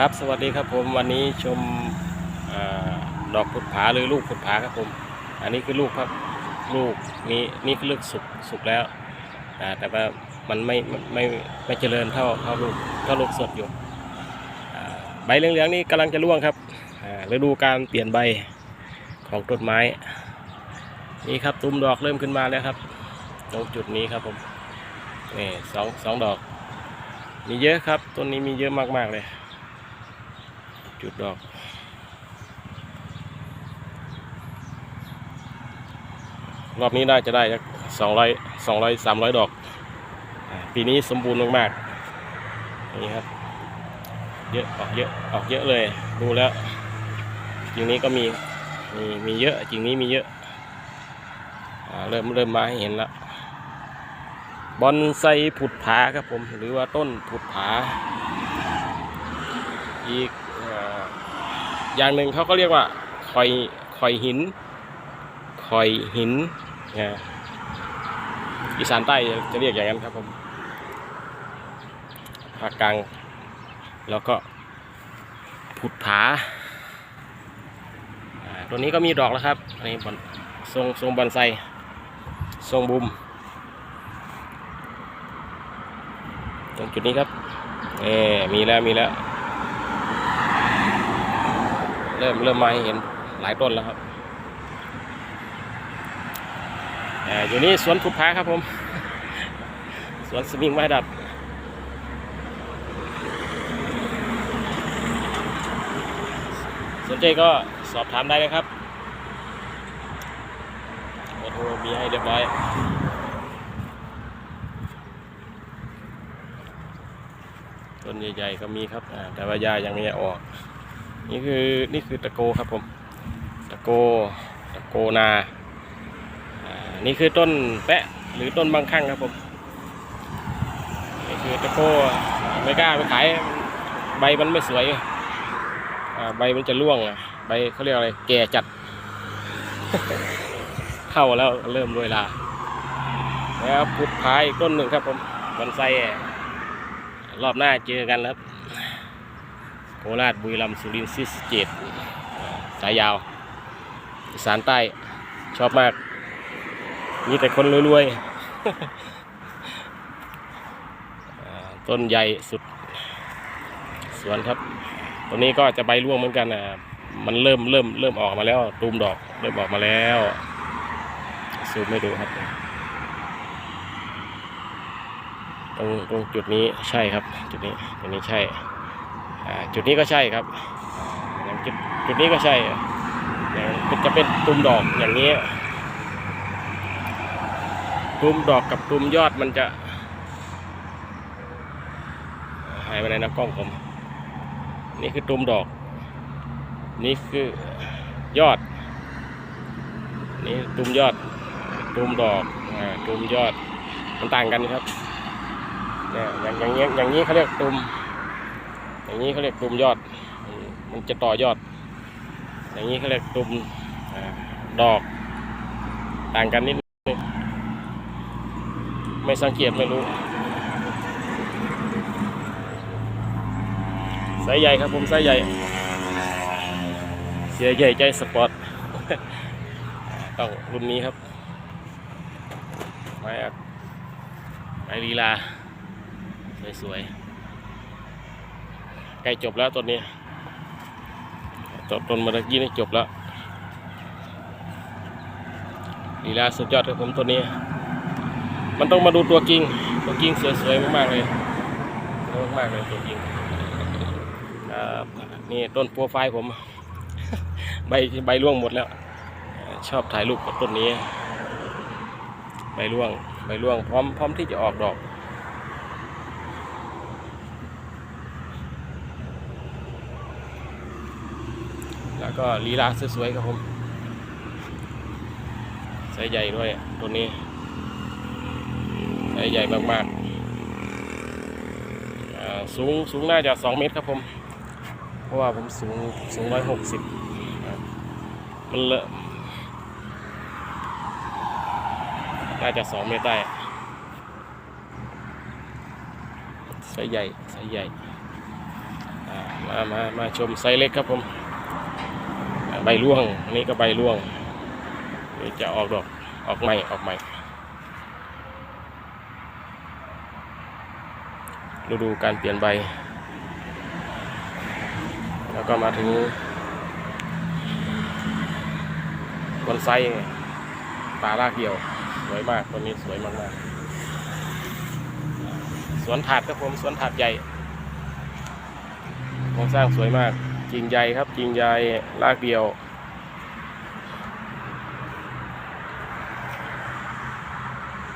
ครับสวัสดีครับผมวันนี้ชมอดอกผุดผาหรือลูกผุดผาครับผม อันนี้คือลูกครับลูกนี้นี่คือลูกสุกสุกแล้วแต่ว่ามันไม่ไม่ไม่ไม่เจริญเท่าเท่าลูกเท่าลูกสดอยู่ใบเหลืองๆนี่กำลังจะร่วงครับฤดูการเปลี่ยนใบของต้นไม้ นี่ครับตุ้มดอกเริ่มขึ้นมาแล้วครับตรงจุดนี้ครับผมนี่สองสองดอก มีเยอะครับต้นนี้มีเยอะมากๆเลย จุดดอกรอบนี้น่าจะได้สองร้อยสองร้อยสามร้อยดอก ปีนี้สมบูรณ์มากๆนี่ครับ เยอะออกเยอะออกเยอะเลย ดูแล้ว จริงนี้ก็มีมีมีเยอะจริงนี้มีเยอะเริ่มเริ่มมาให้เห็นแล้วบอนไซผุดผาครับผม หรือว่าต้นผุดผา อีก อย่างหนึ่งเขาก็เรียกว่าคอยคอยหินคอยหินนะอีสานใต้จะเรียกอย่างนั้นครับผมภาคกลางแล้วก็ผุดผาตัวนี้ก็มีดอกแล้วครับอันนี้บอนทรงทรงบอนไซทรงบุมตรงจุดนี้ครับเอมีแล้วมีแล้ว เริ่มเริ่มมาให้เห็นหลายต้นแล้วครับอ่าอยู่นี่สวนผุดผาครับผม สวนสมิงไม้ดัดสนใจก็สอบถามได้เลยครับเบอร์โทรมีให้เรียบร้อย ต้นใหญ่ๆก็มีครับอ่าแต่ว่าหญ้ายังไม่ออก นี่คือนี่คือตะโกครับผมตะโกตะโกนาอ่านี่คือต้นแปะหรือต้นบางคั่งครับผมนี่คือตะโกไม่กล้าไปขายใบมันไม่สวยอ่าใบมันจะร่วงใบเขาเรียกอะไรแก่จัด เข้าแล้วเริ่มรวยลาแล้วพุดพายอีกต้นหนึ่งครับผมบอนไซรอบหน้าเจอกันครับ ราชบุรีรัมย์สุรินทร์ศรีสะเกษสายยาวสานใต้ชอบมาก มีแต่คนรวยๆต้นใหญ่สุดสวนครับตัวนี้ก็จะใบร่วงเหมือนกันนะมันเริ่มเริ่มเริ่มออกมาแล้วตูมดอกเริ่มออกมาแล้วซูมให้ดูครับตรงตรงจุดนี้ใช่ครับ จุดนี้จุดนี้ใช่ จุดนี้ก็ใช่ครับจุดจุดนี้ก็ใช่จะเป็นตุ่มดอกอย่างนี้ตุ่มดอกกับตุ่มยอดมันจะหายไปไหนนะกล้องผม นี่คือตุ่มดอก นี่คือยอด นี่ตุ่มยอดตุ่มดอกตุ่มยอดมันต่างกันครับเนี่ยอย่างอย่างเงี้อย่างนี้เขาเรียกตุ่ม อย่างนี้เขาเรียกตุ่มยอด มันจะต่อยอด อย่างนี้เขาเรียกตุ่มดอก ต่างกันนิดนึงไม่สังเกตไม่รู้ไซส์ใหญ่ครับผมไซส์ใหญ่ เสียใหญ่ใจสปอร์ตต้องรุ่นนี้ครับไม้อะไม้ลีลา สวยๆ ใกล้จบแล้วต้นนี้จบต้นเมื่อกี้นี่จบแล้วลีลาสุดยอดครับผมต้นนี้ มันต้องมาดูตัวกิ่งตัวกิ่งสวยๆมากๆเลยสวยมากๆเลยตัวกิ่งครับนี่ต้นโปรไฟล์ผม ใบใบร่วงหมดแล้ว ชอบถ่ายรูปกับต้นนี้ ใบร่วงใบร่วงพร้อมพร้อมที่จะออกดอก แล้ว ก็ลีลาสวยๆครับผมไซส์ใหญ่ด้วยตัวนี้ไซส์ใหญ่มากๆอ่าสูงสูงน่าจะ 2 เมตรครับผม เพราะว่าผมสูงสูง 160ครับมันเลอะน่าจะ 2 เมตรได้ไซส์ใหญ่ไซส์ใหญ่อ่ามา มา มาชมไซส์เล็กครับผม ใบร่วงอันนี้ก็ใบร่วงนี่จะออกดอกออกใหม่ออกใหม่ฤดูการเปลี่ยนใบ แล้วก็มาถึงบอนไซป่ารากเดี่ยว สวยมากต้นนี้สวยมากๆสวนถาดครับผมสวนถาดใหญ่โครงสร้างสวยมาก จริงใหญ่ครับจริงใหญ่ลากเดียว